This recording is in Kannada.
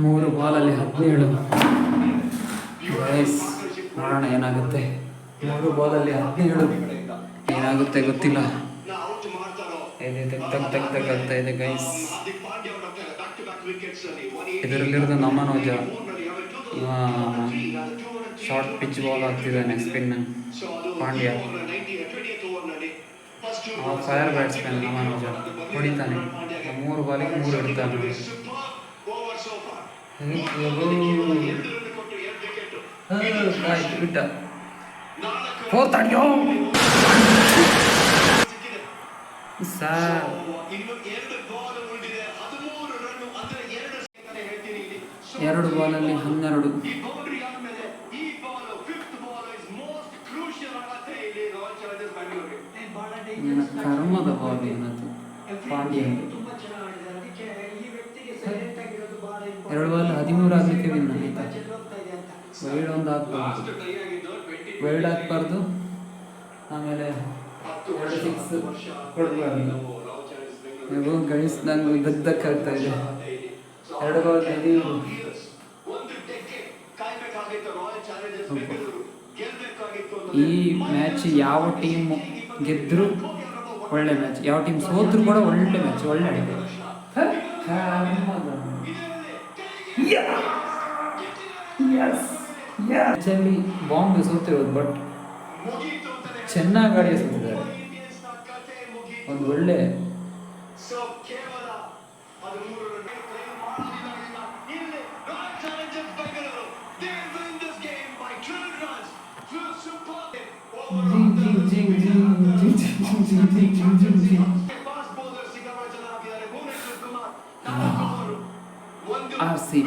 ಮೂರು ಬಾಲಲ್ಲಿ ಹದಿನೇಳು. ಗೈಸ್ ನೋಡೋಣ ಏನಾಗುತ್ತೆ? ಮೂರು ಬಾಲಲ್ಲಿ ಹದಿನೇಳು. ಏನಾಗುತ್ತೆ ಗೊತ್ತಿಲ್ಲ. ಇದೆ ಇದೆ ಗೈಸ್. ಇದರಲ್ಲಿರೋದು ನಮನೋಜ ಇವ ಶಾರ್ಟ್ ಪಿಚ್ ಬಾಲ್ ಆಗ್ತಿದ್ದಾನೆ ಸ್ಪಿನ್ ಪಾಂಡ್ಯ. ಫೈರ್ ಬ್ಯಾಟ್ಸ್ಮನ್ ನಮನೋಜ ಹೊಡಿತಾನೆ. ಮೂರು ಬಾಲಿಗೆ ಮೂರು ಇಡ್ತಾನೆ. ಆಯ್ತು ಬಿಟ್ಟ. ಹೋತಾಡ್ಯೋ ತಡೆಯೋ ಸರ್. ಎರಡು ಬಾಲಲ್ಲಿ ಹನ್ನೆರಡು. ಕರ್ಮದ ಬಾಲ್ ಏನದು ಪಾಂಡ್ಯ. ಎರಡು ಬಾಲ್ ಹದಿಮೂರು ಆಗಲಿಕ್ಕೆ ವಿನ್ ಆಯ್ತಾ? ವೈಡ್ ಒಂದು ಹಾಕ್ಬಾರ್ದು ವೈಡ್ ಹಾಕ್ಬಾರ್ದು ಆಮೇಲೆ ಎರಡು ಸಿಕ್ಸ್ ಕೊಡಬಾರ್ದು. ನೀವು ಗಣಿಸ್ ನಂಗೆ ದಗ್ದಕ್ಕಾಗ್ತಾ ಇದೆ. ಎರಡು ಬಾಲ್ ಹದಿಮೂರು ಈ ಮ್ಯಾಚ್ ಯಾವ ಟೀಮ್ ಗೆದ್ದರೂ ಒಳ್ಳೆ ಮ್ಯಾಚ್ ಯಾವ ಟೀಮ್ ಸೋತ್ರು ಕೂಡ ಒಳ್ಳೆ ಮ್ಯಾಚ್ ಒಳ್ಳೆ ಆಡಿದೆ ಹ? ಕರ್ಮದ. ಮ್ಯಾಚಲ್ಲಿ ಬಾಂಬೆ ಸೋತಿರೋದು ಬಟ್ ಚೆನ್ನಾಗಿ ಆಡಿ ಸೋತಿದ್ದಾರೆ ಒಂದು ಒಳ್ಳೆ ಜಿಂಗ್ ಜಿಂಗ್ ಜಿಂಗ್ ಜಿಂಗ್ ಜಿಂಗ್ ಜಿಂಗ್ ಜಿಂಗ್ ಜಿಂಗ್ ಜಿಂಗ್ ಜಿಂಗ್ ಜಿಂಗ್ ആർ സി